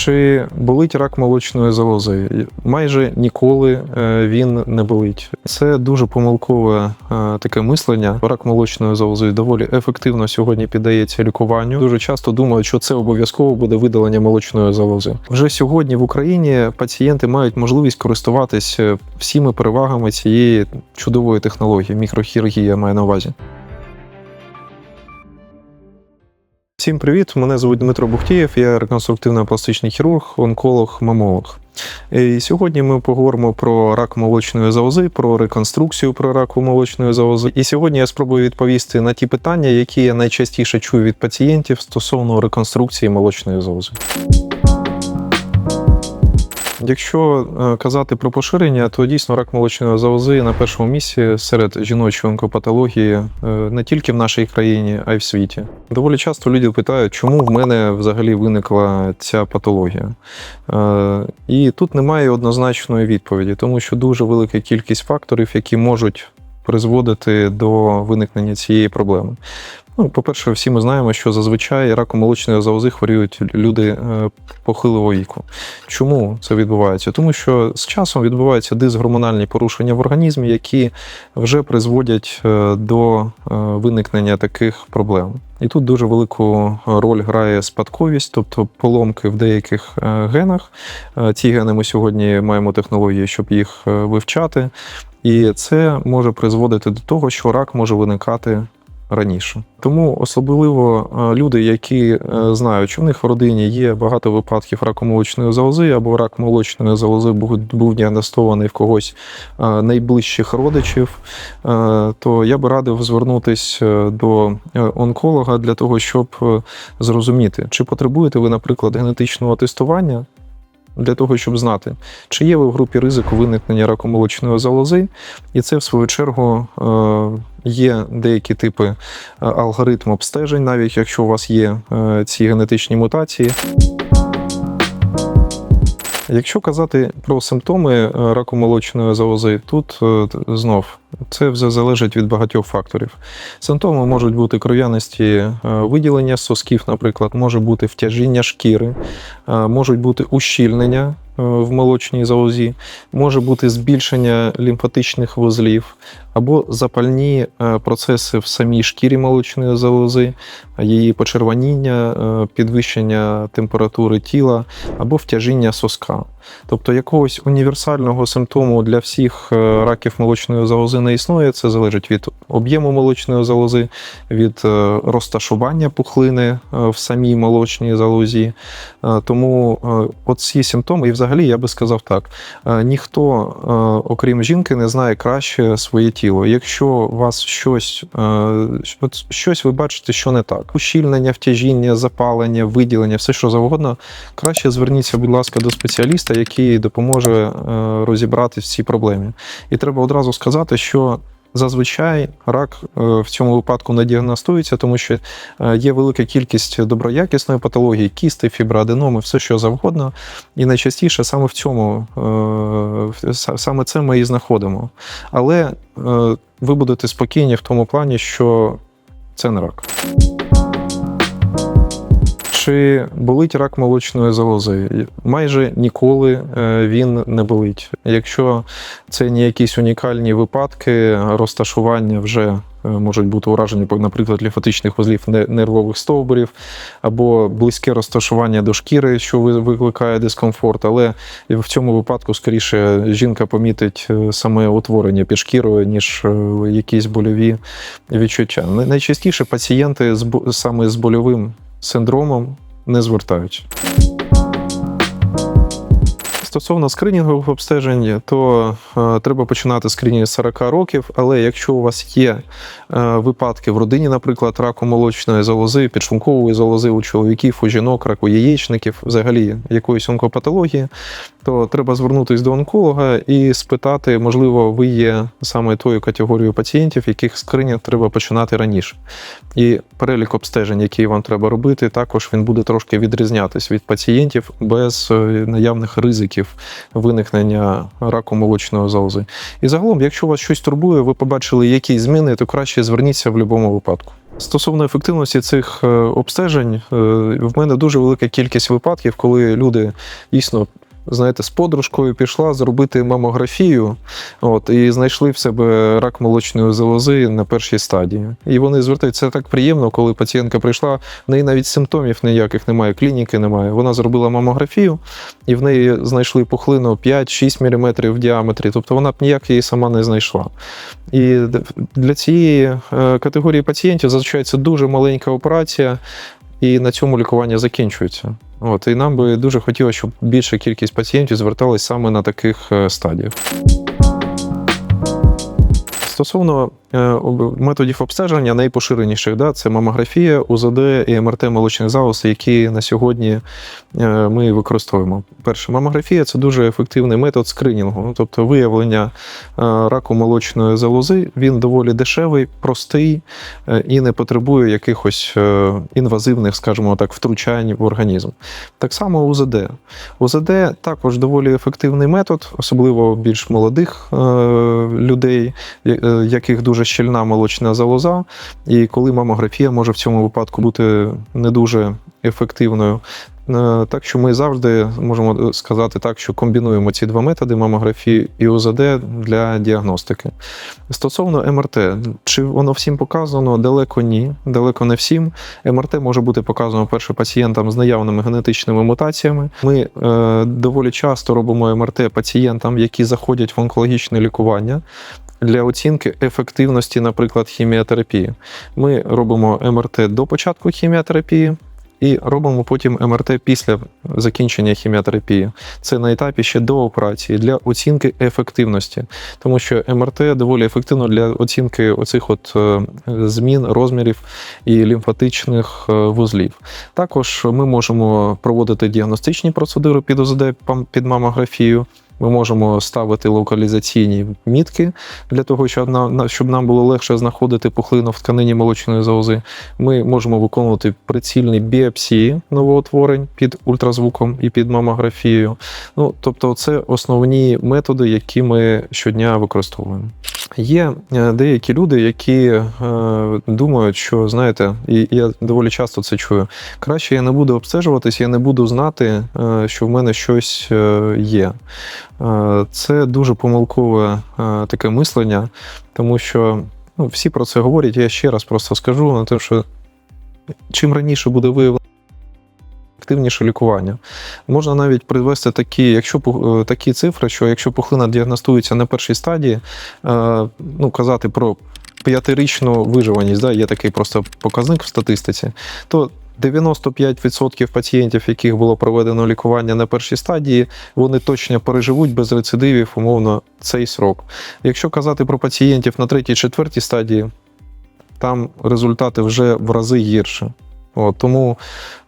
Чи болить рак молочної залози? Майже ніколи е, він не болить. Це дуже помилкове е, таке мислення. Рак молочної залози доволі ефективно сьогодні піддається лікуванню. Дуже часто думають, що це обов'язково буде видалення молочної залози. Вже сьогодні в Україні пацієнти мають можливість користуватися всіми перевагами цієї чудової технології. Мікрохірургія я маю на увазі. Всім привіт! Мене звуть Дмитро Бухтієв, я реконструктивно-пластичний хірург, онколог, мамолог. І сьогодні ми поговоримо про рак молочної залози, про реконструкцію про раку молочної залози. І сьогодні я спробую відповісти на ті питання, які я найчастіше чую від пацієнтів стосовно реконструкції молочної залози. Якщо е, казати про поширення, то дійсно рак молочної залози на першому місці серед жіночої онкопатології е, не тільки в нашій країні, а й в світі. Доволі часто люди питають, чому в мене взагалі виникла ця патологія. Е, І тут немає однозначної відповіді, тому що дуже велика кількість факторів, які можуть призводити до виникнення цієї проблеми. Ну, по-перше, всі ми знаємо, що зазвичай раком молочної залози хворіють люди е, похилого віку. Чому це відбувається? Тому що з часом відбуваються дисгормональні порушення в організмі, які вже призводять е, до е, виникнення таких проблем. І тут дуже велику роль грає спадковість, тобто поломки в деяких генах. Ці гени ми сьогодні маємо технології, щоб їх вивчати. І це може призводити до того, що рак може виникати раніше. Тому особливо е, люди, які е, знають, що в них в родині є багато випадків раку молочної залози, або рак молочної залози був, діагностований в когось е, найближчих родичів, то я би радив звернутися до онколога для того, щоб зрозуміти, чи потребуєте ви, наприклад, генетичного тестування. Для того, щоб знати, чи є ви в групі ризику виникнення раку молочної залози, і це, в свою чергу, е, є деякі типи е, алгоритм обстежень, навіть якщо у вас є е, ці генетичні мутації. Якщо казати про симптоми е, раку молочної залози, тут е, знов це все залежить від багатьох факторів. Симптоми можуть бути кров'яності е, виділення сосків, наприклад, може бути втяжіння шкіри, можуть бути ущільнення в молочній залозі, може бути збільшення лімфатичних вузлів або запальні е, процеси в самій шкірі молочної залози, її почервоніння, е, підвищення температури тіла або втяжіння соска. Тобто якогось універсального симптому для всіх е, раків молочної залози не існує. Це залежить від об'єму молочної залози, від розташування пухлини в самій молочній залозі. Тому оці симптоми, і взагалі я би сказав так: ніхто, окрім жінки, не знає краще своє тіло. Якщо у вас щось, е, щось ви бачите, що не так: ущільнення, втяжіння, запалення, виділення, все що завгодно, краще зверніться, будь ласка, до спеціаліста, який допоможе розібрати розібратись в цій проблемі. І треба одразу сказати, що. Зазвичай рак е, в цьому випадку не діагностується, тому що е, є велика кількість доброякісної патології, кісти, фіброаденоми, все що завгодно. І найчастіше саме в цьому е, саме це ми і знаходимо. Але ви будете спокійні в тому плані, що це не рак. Чи болить рак молочної залози? Майже ніколи е, він не болить. Якщо це не якісь унікальні випадки, розташування вже е, можуть бути уражені, наприклад, лімфатичних вузлів нервових стовбурів, або близьке розташування до шкіри, що викликає дискомфорт. Але в цьому випадку скоріше жінка помітить е, саме утворення під шкірою, ніж якісь больові відчуття. Найчастіше пацієнти саме з больовим синдромом не звертаються. Стосовно скринінгових обстежень, то е, треба починати скринінг з 40 років. Але якщо у вас є е, випадки в родині, наприклад, раку молочної залози, підшлункової залози у чоловіків, у жінок, раку яєчників, взагалі якоїсь онкопатології, то треба звернутися до онколога і спитати, можливо, ви є саме тою категорією пацієнтів, яких скринінг треба починати раніше. І перелік обстежень, який вам треба робити, також він буде трошки відрізнятись від пацієнтів без е, наявних ризиків виникнення раку молочної залози. І загалом, якщо вас щось турбує, ви побачили якісь зміни, то краще зверніться в будь-якому випадку. Стосовно ефективності цих е, обстежень, е, в мене дуже велика кількість випадків, коли люди дійсно. Знаєте, з подружкою пішла зробити мамографію, от і знайшли в себе рак молочної залози на першій стадії. І вони звертаються це так приємно, коли пацієнтка прийшла. В неї навіть симптомів ніяких немає, клініки немає. Вона зробила мамографію, і в неї знайшли пухлину 5-6 мм в діаметрі. Тобто вона б ніяк її сама не знайшла. І для цієї е, категорії пацієнтів зазвичай це дуже маленька операція, і на цьому лікування закінчується. От, і нам би дуже хотілося, щоб більша кількість пацієнтів зверталась саме на таких е, стадіях. Стосовно методів обстеження, найпоширеніших да, це мамографія, УЗД і МРТ молочних залоз, які на сьогодні е, ми використовуємо. Перше, мамографія це дуже ефективний метод скринінгу, ну, тобто виявлення е, раку молочної залози. Він доволі дешевий, простий е, і не потребує якихось е, інвазивних, скажімо так, втручань в організм. Так само УЗД. УЗД також доволі ефективний метод, особливо більш молодих е, людей, е, яких дуже щільна молочна залоза. І коли мамографія може в цьому випадку бути не дуже ефективною. Е, Так що ми завжди можемо сказати так, що комбінуємо ці два методи мамографії і УЗД для діагностики. Стосовно МРТ, чи воно всім показано? Далеко ні, далеко не всім. МРТ може бути показано перше пацієнтам з наявними генетичними мутаціями. Ми е, доволі часто робимо МРТ пацієнтам, які заходять в онкологічне лікування. Для оцінки ефективності, наприклад, хіміотерапії. Ми робимо МРТ до початку хіміотерапії і робимо потім МРТ після закінчення хіміотерапії. Це на етапі ще до операції для оцінки ефективності, тому що МРТ доволі ефективно для оцінки оцих от е, змін розмірів і лімфатичних е, вузлів. Також ми можемо проводити діагностичні процедури під ОЗД під мамографію. Ми можемо ставити локалізаційні мітки для того, щоб нам, щоб нам було легше знаходити пухлину в тканині молочної залози. Ми можемо виконувати прицільні біопсії новоутворень під ультразвуком і під мамографією. Ну, тобто, це основні методи, які ми щодня використовуємо. Є е, деякі люди, які е, думають, що знаєте, і я доволі часто це чую. Краще я не буду обстежуватись, я не буду знати, е, що в мене щось е, є. Е, Це дуже помилкове е, таке мислення, тому що ну, всі про це говорять. Я ще раз просто скажу на те, що чим раніше буде виявлено. Активніше лікування. Можна навіть привести такі, якщо е, такі цифри, що якщо пухлина діагностується на першій стадії, ну казати про п'ятирічну виживаність, да, є такий просто показник в статистиці, то 95% пацієнтів, яких було проведено лікування на першій стадії, вони точно переживуть без рецидивів, умовно, цей срок. Якщо казати про пацієнтів на третій, четвертій стадії, там результати вже в рази гірше. От, тому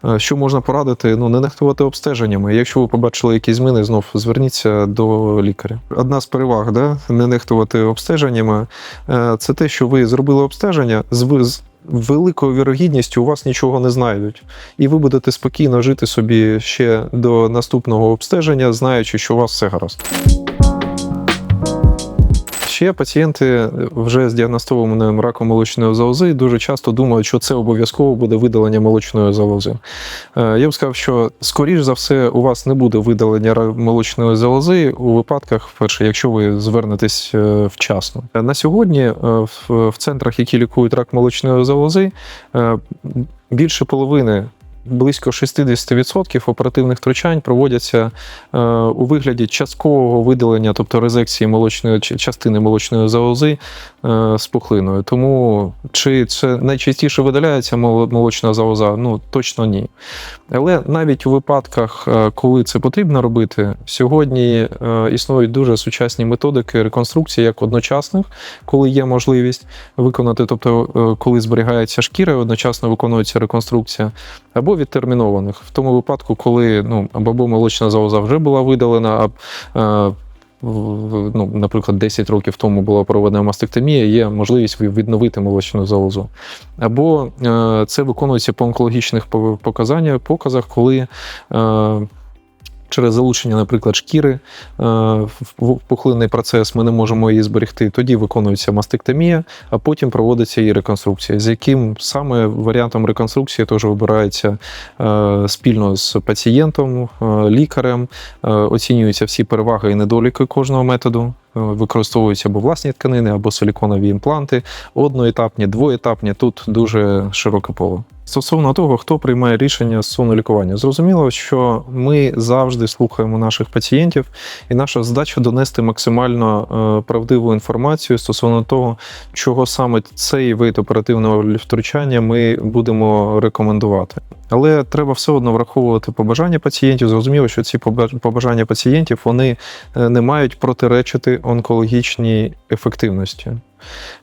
е, що можна порадити? Ну, не нехтувати обстеженнями. Якщо ви побачили якісь зміни, знов зверніться до лікаря. Одна з переваг, да, не нехтувати обстеженнями, е, це те, що ви зробили обстеження з великою вірогідністю у вас нічого не знайдуть. І ви будете спокійно жити собі ще до наступного обстеження, знаючи, що у вас все гаразд. Ще пацієнти вже з діагностованим раком молочної залози дуже часто думають, що це обов'язково буде видалення молочної залози. Е, Я б сказав, що скоріш за все у вас не буде видалення молочної залози у випадках, перше, якщо ви звернетесь е, вчасно. Е, На сьогодні е, в центрах, які лікують рак молочної залози, е, більше половини. Близько 60% оперативних втручань проводяться е, у вигляді часткового видалення, тобто резекції молочної частини молочної залози е, з пухлиною. Тому чи це найчастіше видаляється молочна залоза? Ну точно ні. Але навіть у випадках, е, коли це потрібно робити, сьогодні існують дуже сучасні методики реконструкції як одночасних, коли є можливість виконати, тобто коли зберігається шкіра, одночасно виконується реконструкція, або відтермінованих. В тому випадку, коли ну або молочна залоза вже була видалена, а е, ну, наприклад, 10 років тому була проведена мастектомія, є можливість відновити молочну залозу. Або е, це виконується по онкологічних показаннях, показах, коли е, через залучення, наприклад, шкіри е, в пухлинний процес, ми не можемо її зберегти. Тоді виконується мастектомія, а потім проводиться її реконструкція, з яким саме варіантом реконструкції теж обирається е, спільно з пацієнтом, е, лікарем, оцінюються всі переваги і недоліки кожного методу. Використовуються або власні тканини, або силіконові імпланти, одноетапні, двоетапні. Тут дуже широке поле. Стосовно того, хто приймає рішення стосовно лікування, зрозуміло, що ми завжди слухаємо наших пацієнтів, і наша задача донести максимально е, правдиву інформацію стосовно того, чого саме цей вид оперативного втручання ми будемо рекомендувати. Але треба все одно враховувати побажання пацієнтів. Зрозуміло, що ці побажання пацієнтів вони е, не мають протиречити онкологічній ефективності.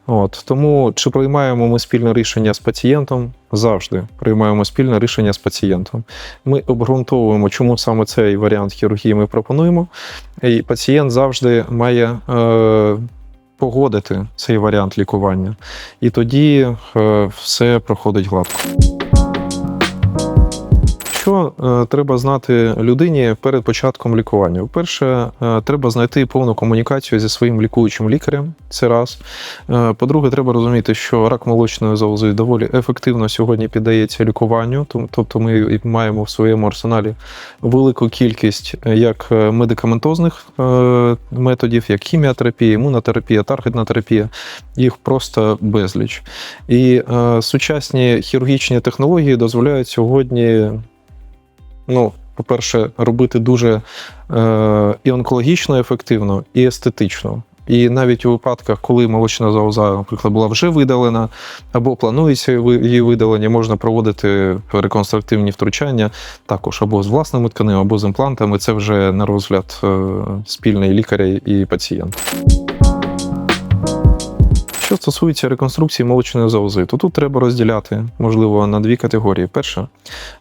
От Тому чи приймаємо ми спільне рішення з пацієнтом? Завжди приймаємо спільне рішення з пацієнтом. Ми обґрунтовуємо, чому саме цей варіант хірургії ми пропонуємо. І пацієнт завжди має. Е, Погодити цей варіант лікування, і тоді е, все проходить гладко що е, треба знати людині перед початком лікування? По-перше, е, треба знайти повну комунікацію зі своїм лікуючим лікарем. Це раз. Е, по-друге, треба розуміти, що рак молочної залози доволі ефективно сьогодні піддається лікуванню. Тобто ми маємо в своєму арсеналі велику кількість як медикаментозних методів, як хіміотерапія, імунотерапія, таргетна терапія. Їх просто безліч. І сучасні хірургічні технології дозволяють сьогодні ну, по-перше, робити дуже е, і онкологічно ефективно, і естетично. І навіть у випадках, коли молочна залоза, наприклад, була вже видалена, або планується її видалення, можна проводити реконструктивні втручання також або з власними тканинами, або з імплантами. Це вже на розгляд е, спільний лікаря і пацієнта. Що стосується реконструкції молочної залози, то тут треба розділяти, можливо, на дві категорії. Перша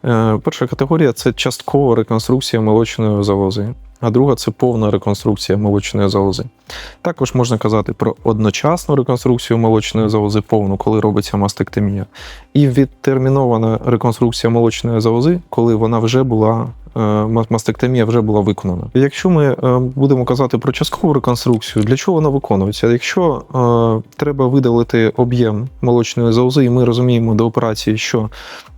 е, перша категорія це часткова реконструкція молочної залози, а друга це повна реконструкція молочної залози. Також можна казати про одночасну реконструкцію молочної залози, повну, коли робиться мастектомія, і відтермінована реконструкція молочної залози, коли вона вже була мастектомія вже була виконана. Якщо ми е, будемо казати про часткову реконструкцію, для чого вона виконується? Якщо е, треба видалити об'єм молочної залози, і ми розуміємо до операції, що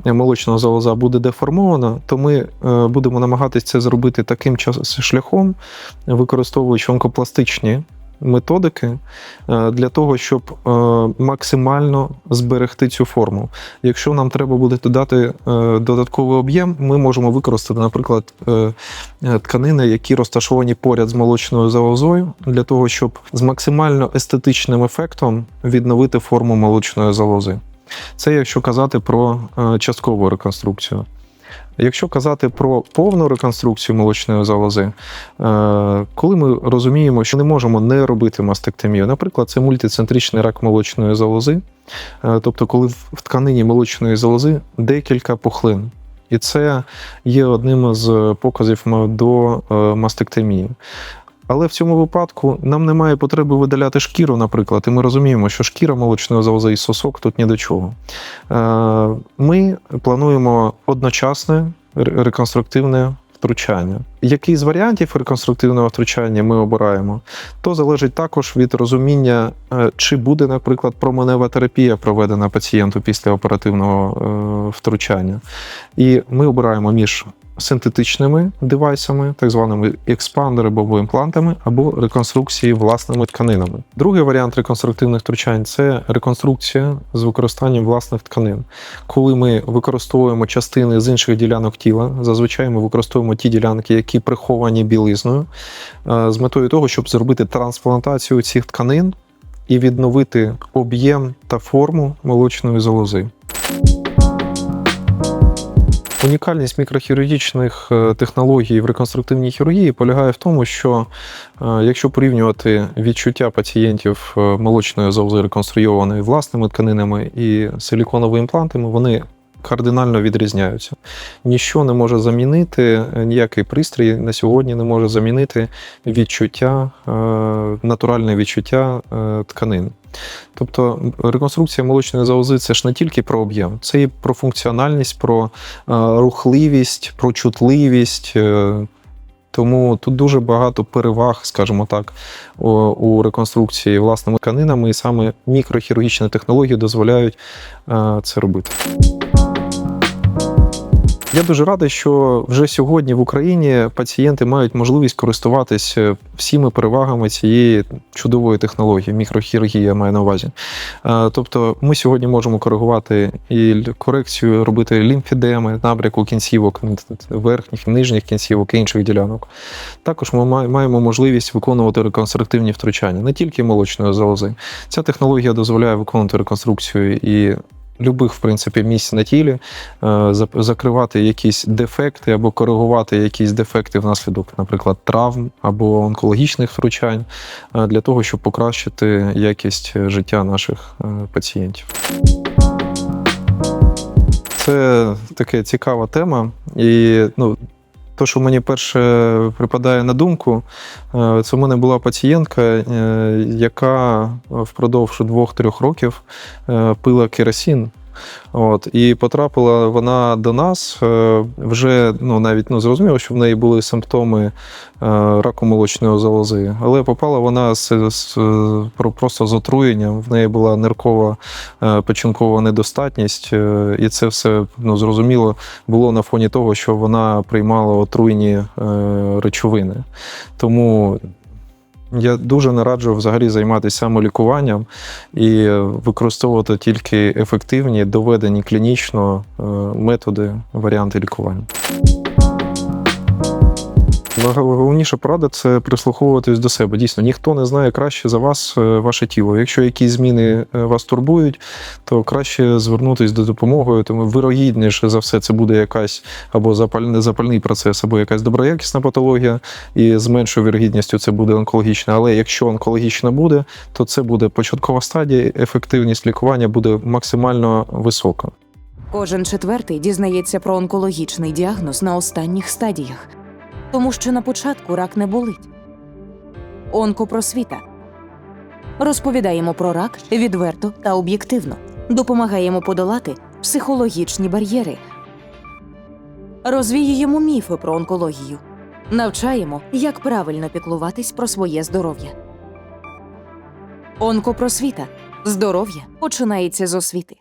молочна залоза буде деформована, то ми будемо намагатися це зробити таким шляхом, використовуючи онкопластичні методики е, для того, щоб е, максимально зберегти цю форму. Якщо нам треба буде додати е, додатковий об'єм, ми можемо використати, наприклад, тканини, які розташовані поряд з молочною залозою, для того, щоб з максимально естетичним ефектом відновити форму молочної залози. Це якщо казати про часткову реконструкцію. Якщо казати про повну реконструкцію молочної залози, е, коли ми розуміємо, що не можемо не робити мастектомію, наприклад, це мультицентричний рак молочної залози, е, тобто, коли в тканині молочної залози декілька пухлин. І це є одним з показів до е, мастектомії. Але в цьому випадку нам немає потреби видаляти шкіру, наприклад, і ми розуміємо, що шкіра молочної залози і сосок тут ні до чого. Е, ми плануємо одночасне реконструктивне втручання. Який з варіантів реконструктивного втручання ми обираємо, то залежить також від розуміння, е, чи буде, наприклад, променева терапія проведена пацієнту після оперативного е, втручання. І ми обираємо між синтетичними девайсами, так званими експандерами або імплантами, або реконструкції власними тканинами. Другий варіант реконструктивних втручань це реконструкція з використанням власних тканин. Коли ми використовуємо частини з інших ділянок тіла, зазвичай ми використовуємо ті ділянки, які приховані білизною, е, з метою того, щоб зробити трансплантацію цих тканин і відновити об'єм та форму молочної залози. Унікальність мікрохірургічних е, технологій в реконструктивній хірургії полягає в тому, що е, якщо порівнювати відчуття пацієнтів е, молочної залози реконструйованої власними тканинами і силіконовими імплантами, вони кардинально відрізняються. Ніщо не може замінити, ніякий пристрій на сьогодні не може замінити відчуття, натуральне відчуття тканин. Тобто реконструкція молочної залози це ж не тільки про об'єм, це і про функціональність, про рухливість, про чутливість. Е, Тому тут дуже багато переваг, скажімо так, у, у реконструкції власними тканинами, і саме мікрохірургічні технології дозволяють е, це робити. Я дуже радий, що вже сьогодні в Україні пацієнти мають можливість користуватись е, всіми перевагами цієї чудової технології. Мікрохірургія я маю на увазі. Е, Тобто, ми сьогодні можемо коригувати і корекцію робити лімфідеми, набряку кінцівок, верхніх, нижніх кінцівок і інших ділянок. Також ми маємо можливість виконувати реконструктивні втручання, не тільки молочної залози. Ця технологія дозволяє виконувати реконструкцію і любих, в принципі, місць на тілі, е, закривати якісь дефекти або коригувати якісь дефекти внаслідок, наприклад, травм або онкологічних втручань, е, для того, щоб покращити якість життя наших е, пацієнтів. Це така цікава тема. І ну, то, що мені перше припадає на думку, е, це в мене була пацієнтка, е, яка впродовж двох-трьох років е, пила керосин. От, і потрапила вона до нас е, вже ну, навіть ну, зрозуміло, що в неї були симптоми е, раку молочної залози, але попала вона з, з, просто з отруєнням. В неї була ниркова е, печінкова недостатність, і це все ну, зрозуміло було на фоні того, що вона приймала отруйні речовини. Тому я дуже не раджу взагалі займатися самолікуванням і використовувати тільки ефективні, доведені клінічно е, методи, варіанти лікування. Найголовніша порада це прислуховуватись до себе. Дійсно, ніхто не знає краще за вас е, ваше тіло. Якщо якісь зміни е, вас турбують, то краще звернутися до допомоги. Тому вирогідніше за все це буде якась або запальний, запальний процес, або якась доброякісна патологія, і з меншою вірогідністю це буде онкологічна. Але якщо онкологічна буде, то це буде початкова стадія, ефективність лікування буде максимально висока. Кожен четвертий дізнається про онкологічний діагноз на останніх стадіях, тому що на початку рак не болить. Онкопросвіта. Розповідаємо про рак відверто та об'єктивно. Допомагаємо подолати психологічні бар'єри. Розвіюємо міфи про онкологію. Навчаємо, як правильно піклуватись про своє здоров'я. Онкопросвіта. Здоров'я починається з освіти.